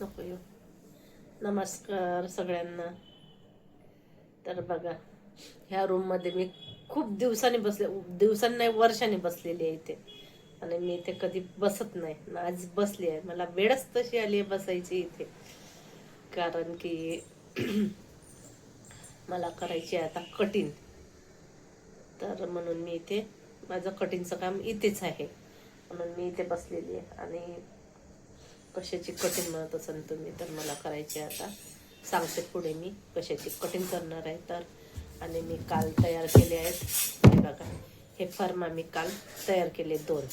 नको येऊ. नमस्कार सगळ्यांना. तर बघा ह्या रूममध्ये मी खूप दिवसांनी बसले दिवसांनी नाही वर्षांनी बसलेली आहे इथे. आणि मी इथे कधी बसत नाही. आणि आज बसली आहे. मला वेळच तशी आली आहे बसायची इथे. कारण की मला करायची आहे आता कटिंग तर म्हणून मी इथे माझं कटिंगचं काम इथेच आहे. म्हणून मी इथे बसलेली आहे. आणि कशाची कटिंग म्हणत असाल तुम्ही तर मला करायची आहे आता. सांगते पुढे मी कशाची कटिंग करणार आहे तर. आणि मी काल तयार केले आहेत. हे बघा हे फर्मा मी काल तयार केले दोन.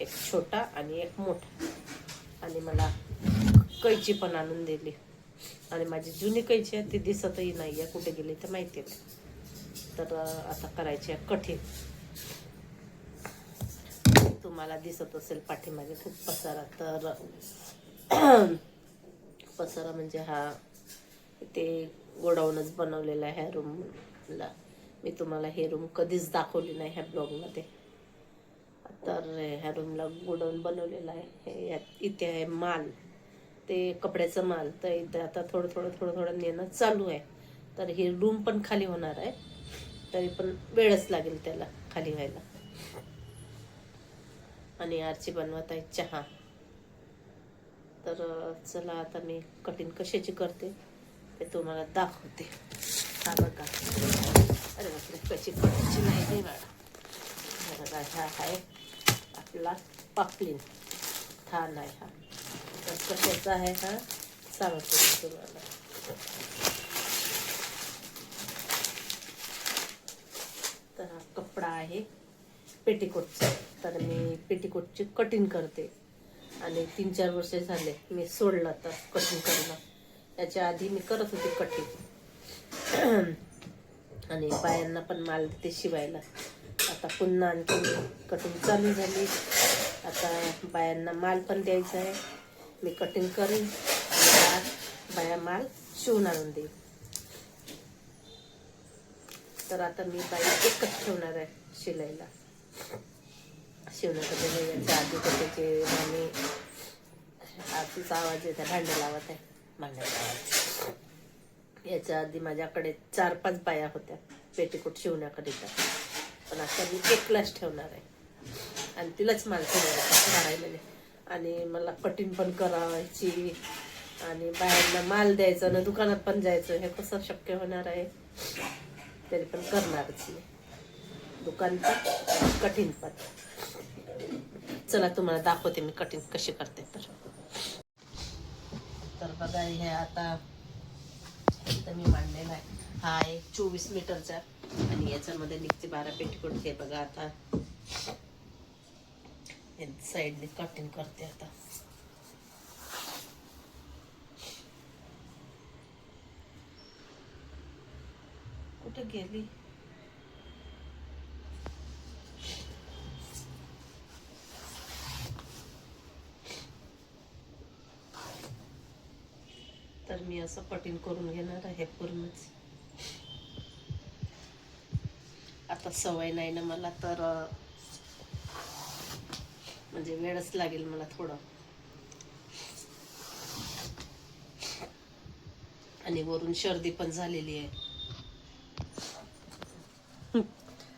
एक छोटा आणि एक मोठा. आणि मला कैची पण आणून दिली. आणि माझी जुनी कैची आहे ती दिसतही नाही आहे कुठे गेली तर माहिती नाही. तर आता करायची आहे कठीण. तुम्हाला दिसत असेल पाठीमागे खूप पसारा तर पसारा म्हणजे हा ते गोडाऊनच बनवलेला आहे ह्या रूमला. मी तुम्हाला हे रूम कधीच दाखवली नाही ह्या ब्लॉगमध्ये. तर ह्या रूमला गोडाऊन बनवलेलं आहे. हे यात इथे आहे माल. ते कपड्याचं माल. तर इथे आता थोडं थोडं थोडं थोडं नेणं चालू आहे. तर ही रूम पण खाली होणार आहे. तरी पण वेळच लागेल त्याला खाली व्हायला. आणि आरची बनवत आहे चहा. तर चला आता मी कटिंग कशाची करते ते तुम्हाला दाखवते. हा बघा. अरे बापरे कशी करायची नाही रे बाळा. बघा हा आहे आपला पापलीन. थान आहे हा. तर कशाचा आहे हा? सांगते मी तुम्हाला. तर हा कपडा आहे पेटीकोटचा. तर मी पेटीकोटची कटिंग करते. आणि तीन चार वर्ष झाले मी सोडलं तर कटिंग करणं. याच्या आधी मी करत होती कटिंग आणि बायांना पण माल देते शिवायला. आता पुन्हा आणखी कटिंग चालू झाली. आता बायांना माल पण द्यायचा आहे. मी कटिंग करेन. आणि बाया- बाया माल शिवून आणून देईन. तर आता मी बाई एकच ठेवणार आहे शिलाईला. शिवण्यासाठी याच्या आधी तर त्याचे आम्ही आरतीचा आवाज येते भांडे लावत आहे. भांड्याचा आवाज याच्या आधी माझ्याकडे चार पाच बाया होत्या पेटीकोट शिवण्याकरिता. पण आता मी एकलाच ठेवणार आहे. आणि तिलाच माल मारायलेले आणि मला कटिंग पण करायची. आणि बाहेरला माल द्यायचा ना दुकानात पण जायचं हे कसं शक्य होणार आहे? तरी पण करणारच मी. दुकान पण कठीण पण. चला तुम्हाला दाखवते मी कटिंग कशी करते. तर तर बघा हे आता इथं मी मांडलेला आहे. हा एक चोवीस मीटरचा आणि याच्यामध्ये निघते बारा पेटीकोट. हे बघा आता. साईडने कटिंग करते आता. कुठे गेली? तर मी असं कटिंग करून घेणार आहे पूर्णच. आता सवय नाही ना मला तर म्हणजे वेळच लागेल मला थोडं. आणि वरून सर्दी पण झालेली आहे.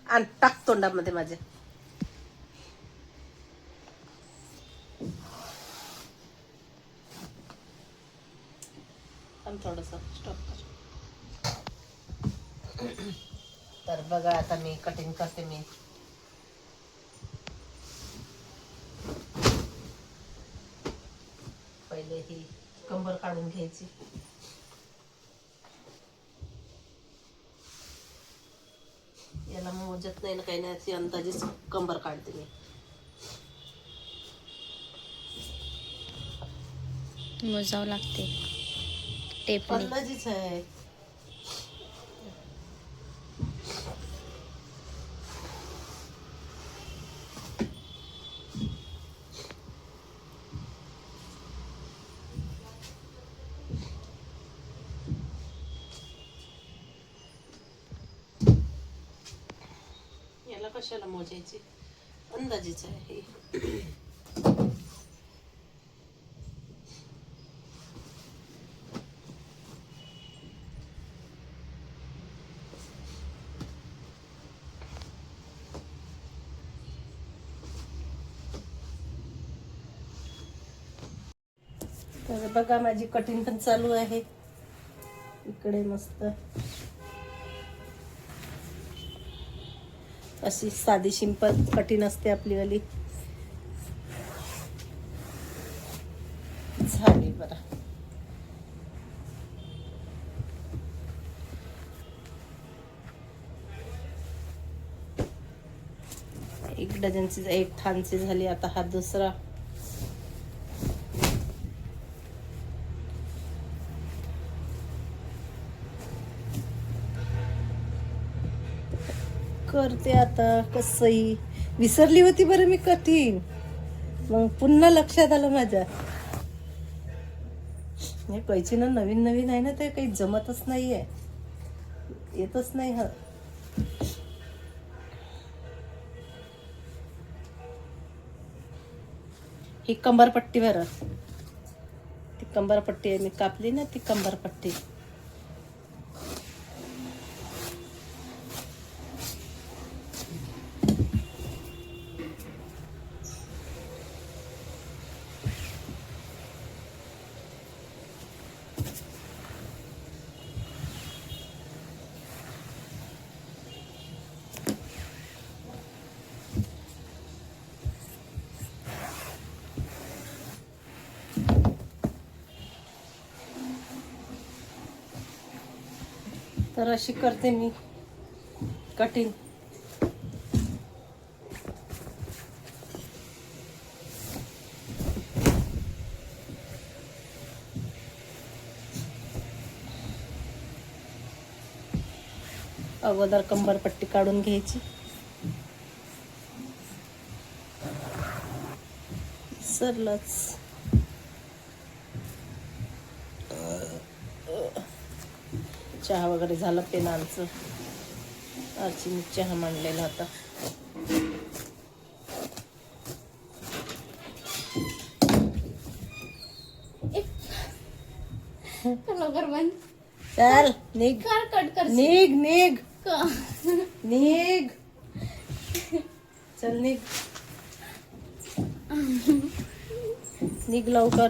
आणि टाक तोंडामध्ये माझ्या. तर बघा आता मी कटिंग करते मी. पहिले ही कंबर काढून घ्यायची. याला मोजत नाही ना काही नाही अंदाजेच कंबर काढते मी. मोजावं लागते. टेपने अंदाजीच आहे. कशाला मोजायचे? अंदाजेच आहे. तर बघा माझी कटिंग पण चालू आहे. इकडे मस्त. अशी साधी सिंपल कठीण असते आपलीवाली झाली बरं. एक डझनची एक थानची झाली आता हा दुसरा. करते आता कसंही. विसरली होती बरं मी कठीण. मग पुन्हा लक्षात आलं माझ्या. हे कैची ना नवीन नवीन आहे ना ते काही जमतच नाही आहे येतच नाही हा. ही कंबरपट्टी बरं. ती कंबरपट्टी आहे मी कापली ना ती कंबरपट्टी तर अशी करते मी. कटिंग अगोदर कंबरपट्टी काढून घ्यायची. सरलच. चहा वगैरे झाला पेनांचं आजची मी चहा मांडलेला होता. लवकर चल निघ. कर कट कर निघ निघ. निघ. चल निघ. निघ लवकर.